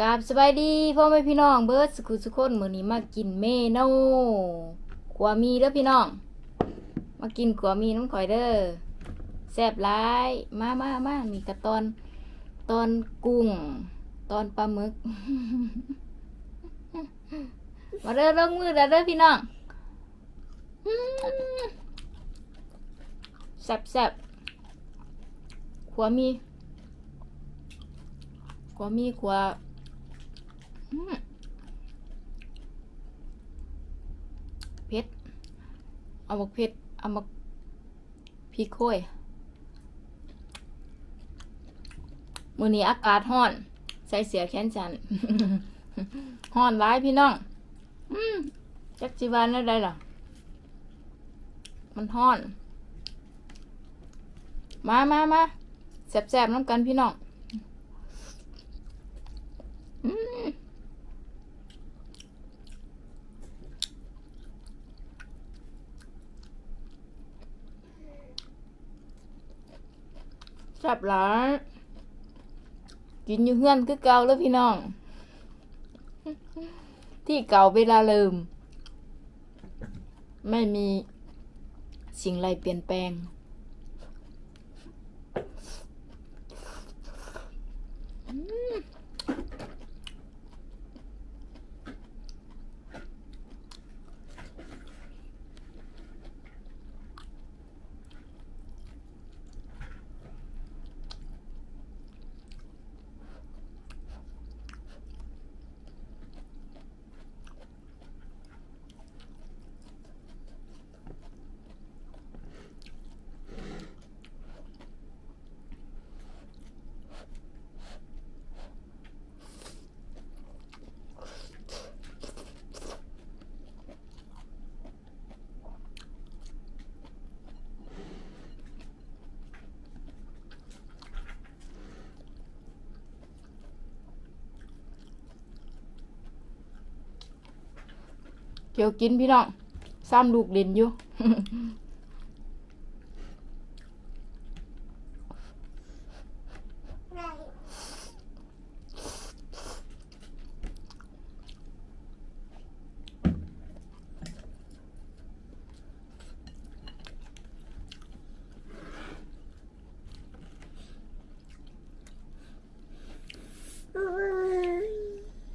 กราบสบายดีพ่อแม่พี่น้องเบิร์ดสกุลสุคนมื้อนี้มากินเมนูขัวมีเด้อพี่น้อง มากินขัวมีน้ำข่อยเด้อแซ่บหลายมามามามีกระตอนตอนกุ้ง ตอนปลาหมึก มาเด้อลงมือเด้อเด้อพี่น้องแซ่บแซ่บขัวมีขัวมีขัว เผ็ด เอาบักเผ็ด เอาบักพริกโค้ยมื้อนี้อากาศร้อน ใส่เสื้อแขนสั้นร้อนหลายพี่น้อง อืมจักจิวานแล้ได้ล่ะมันร้อน มามามาแซ่บๆน้ำกันพี่น้อง อืม แซ่บหลายกินอยู่เฮือนคือเก่าแล้วพี่น้อง ที่เก่าเวลาลืม ไม่มีสิ่งไรเปลี่ยนแปลง เกี่ยวกินพี่น้องซ้ำลูกเด่นอยู่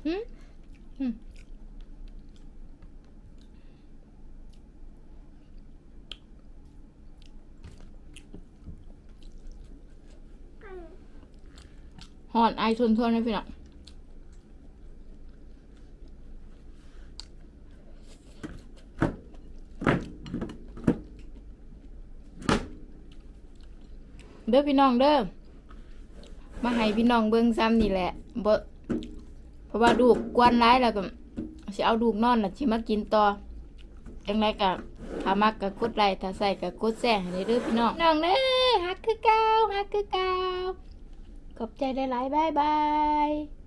หืมหืม หอนไอทนทวนนะพี่น้องเด้อพี่น้องเด้อมาให้พี่น้องเบิ่งซ้ำนี่แหละบ่เพราะว่าลูกกวนร้ายแล้วก็สิเอาลูกนอนน่ะสิมากินต่อจังไดก็ถ้ามักก็กดไลค์ถ้าใส่ก็กดแชร์ให้เด้อพี่น้องน้องเด้อฮักคือเก่าฮักคือเก่า ขอบใจหลายๆบายบาย